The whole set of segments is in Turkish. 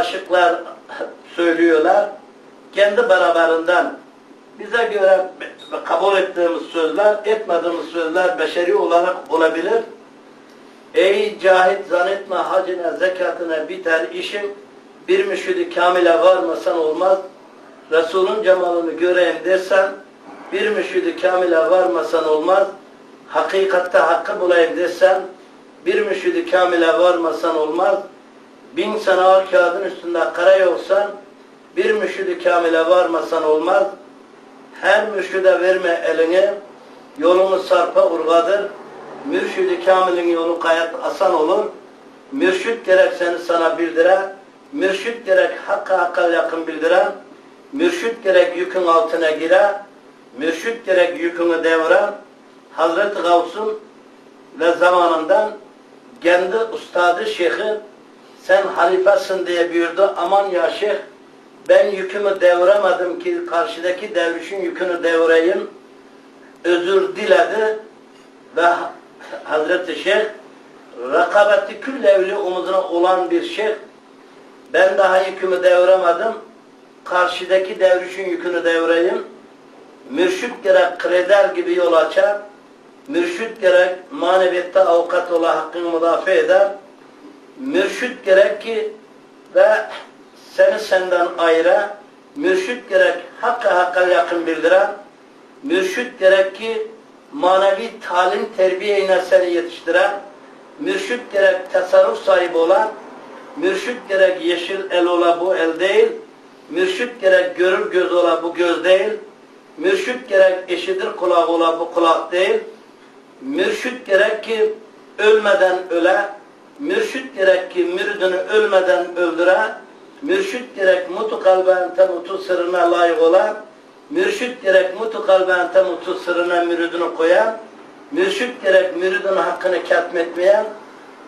aşıklar söylüyorlar. Kendi beraberinde bize göre kabul ettiğimiz sözler, etmediğimiz sözler beşeri olarak olabilir. Ey cahit zannetme hacine, zekatına biter işim, bir müşhidi kamile varmasan olmaz. Resulün cemalını göreyim dersen, bir müşhidi kamile varmasan olmaz. Hakikatte hakkı bulayım dersen, bir müşhidi kamile varmasan olmaz. Bin al kağıdın üstünde kara yoksan, bir müşhidi kamile varmasan olmaz. Her mürşide verme elini, yolunu sarpa urgadır. Mürşidi kamilin yolu gayet asan olur. Mürşit gerek seni sana bildire, mürşit gerek hakka hakka yakın bildiren, mürşit gerek yükün altına gire, mürşit gerek yükünü deviren, Hazreti Gavs'un ve zamanından kendi ustadı şeyhi sen halifesin diye buyurdu. Aman ya şeyh ben yükümü deviremedim ki karşıdaki dervişin yükünü devireyim. Özür diledi ve Hazreti Şeyh rakabeti küllevli omuzuna olan bir şeyh ben daha yükümü deviremedim. Karşıdaki devrişin yükünü devireyim. Mürşit gerek kreder gibi yol açar. Mürşit gerek maneviyette avukat ola hakkını müdafaa eder. Mürşit gerek ki ve seni senden ayrı, mürşit gerek hakka hakka yakın bildiren, mürşit gerek ki manevi talim terbiye seni yetiştiren, mürşit gerek tasarruf sahibi olan, mürşit gerek yeşil el ola bu el değil, mürşit gerek görür göz ola bu göz değil, mürşit gerek eşidir kulak ola bu kulak değil, mürşit gerek ki ölmeden öle, mürşit gerek ki müridini ölmeden öldüre, mürşit gerek mutu kalben temutu sırrına layık olan, mürşit gerek mutu kalben temutu sırrına müridini koyan, mürşit gerek müridin hakkını ketmetmeyen,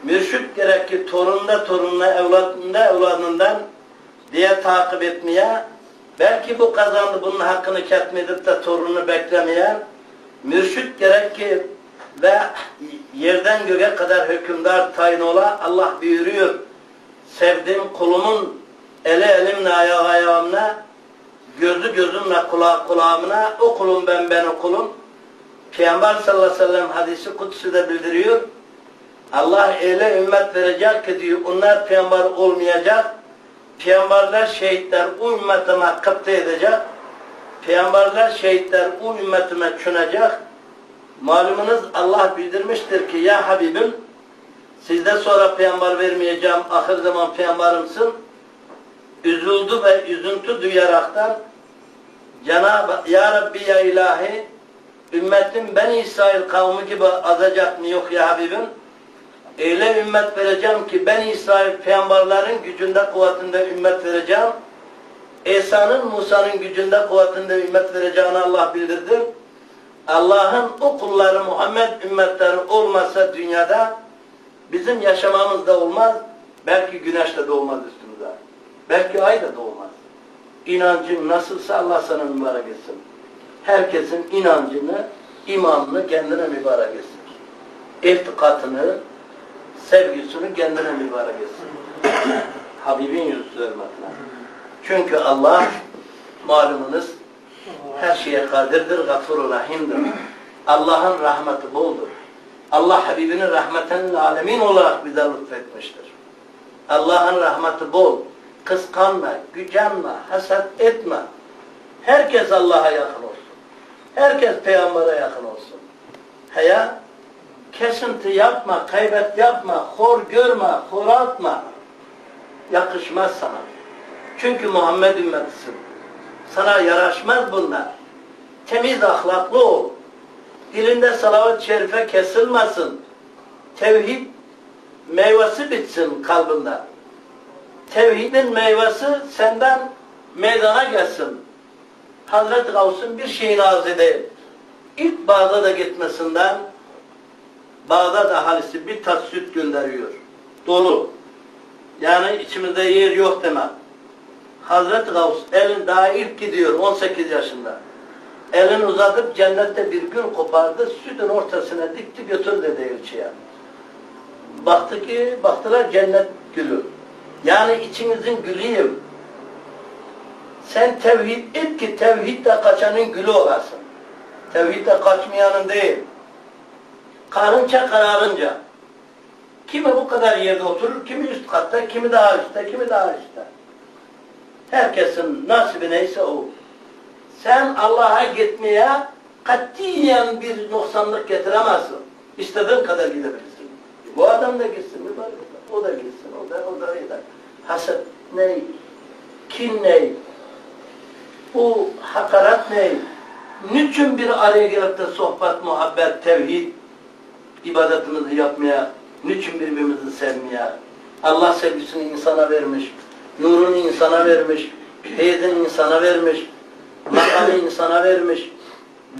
mürşit gerek ki torununda torununa, evladında evladından diye takip etmeye, belki bu kazandı bunun hakkını ketmedip de torununu beklemeyen, mürşit gerek ki ve yerden göğe kadar hükümdar tayin ola Allah buyuruyor. Sevdiğim kulumun eli elimle ayağı ayağımla gözü gözümle kulağı kulağımla o kulum ben ben o kulum. Peygamber sallallahu aleyhi ve sellem hadisi kutsu da bildiriyor. Allah öyle ümmet verecek ki diyor onlar peygamber olmayacak. Peygamberler şehitler o ümmetime kıpta edecek. Peygamberler şehitler o ümmetime çönecek. Malumunuz Allah bildirmiştir ki ya Habibim sizden sonra peygamber vermeyeceğim ahir zaman peygamberimsin. Üzüldü ve üzüntü duyaraktan Cenab-ı Ya Rabbi ya ilahi ümmetim ben İsrail kavmi gibi azacak mı yok ya Habibim? Öyle ümmet vereceğim ki ben İsrail peygamberlerin gücünde kuvvetinde ümmet vereceğim. İsa'nın Musa'nın gücünde kuvvetinde ümmet vereceğini Allah bildirdi. Allah'ın o kulları Muhammed ümmetleri olmasa dünyada bizim yaşamamız da olmaz. Belki güneş de doğmaz üstümüze. Belki ay da doğmaz. İnancın nasılsa Allah sana mübarek etsin. Herkesin inancını, imanını kendine mübarek etsin. İftikatını, sevgisini kendine mübarek etsin. Habibin yüzü hürmetine. Çünkü Allah malumunuz her şeye kadirdir, gafur rahimdir. Allah'ın rahmeti boldur. Allah Habibinin rahmeten alemin olarak bize lütfetmiştir. Allah'ın rahmeti bol. Kıskanma, gücenme, haset etme. Herkes Allah'a yakın olsun. Herkes peygambere yakın olsun. Heya, kesinti yapma, kaybet yapma, hor görme, hor atma. Yakışmaz sana. Çünkü Muhammed ümmetisin. Sana yaraşmaz bunlar. Temiz ahlaklı ol. Dilinde salavat-ı şerife kesilmesin. Tevhid meyvesi bitsin kalbinde. Tevhidin meyvesi senden meydana gelsin. Hazreti Gavs'un bir şeyini arz edeyim. İlk Bağdat'a gitmesinden Bağdat ahalisi bir tas süt gönderiyor. Dolu. Yani içimizde yer yok demek. Hazreti Gavs elin daha ilk gidiyor 18 yaşında. Elini uzatıp cennette bir gün kopardı, sütün ortasına dikti götür dedi elçiye. Baktı ki, baktılar cennet gülü. Yani içimizin gülüyüm. Sen tevhid et ki tevhidde kaçanın gülü olasın. Tevhidde kaçmayanın değil. Karınca kararınca. Kimi bu kadar yerde oturur, kimi üst katta, kimi daha üstte, kimi daha üstte. Herkesin nasibi neyse o. Sen Allah'a gitmeye katiyen bir noksanlık getiremezsin. İstediğin kadar gidebilirsin. Bu adam da gitsin, gitsin, o da gitsin, o da, o da, o da. Haset ne? Kin ne? Bu hakaret ne? Niçin bir araya gelip de sohbet, muhabbet, tevhid, ibadetimizi yapmaya, niçin birbirimizi sevmeye? Allah sevgisini insana vermiş, nurunu insana vermiş, heyetini insana vermiş, makamı insana vermiş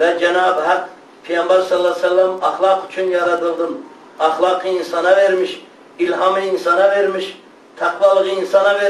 ve Cenab-ı Hak Peygamber sallallahu aleyhi ve sellem ahlak için yaratıldın. Ahlakı insana vermiş, ilhamı insana vermiş, takvalığı insana vermiş.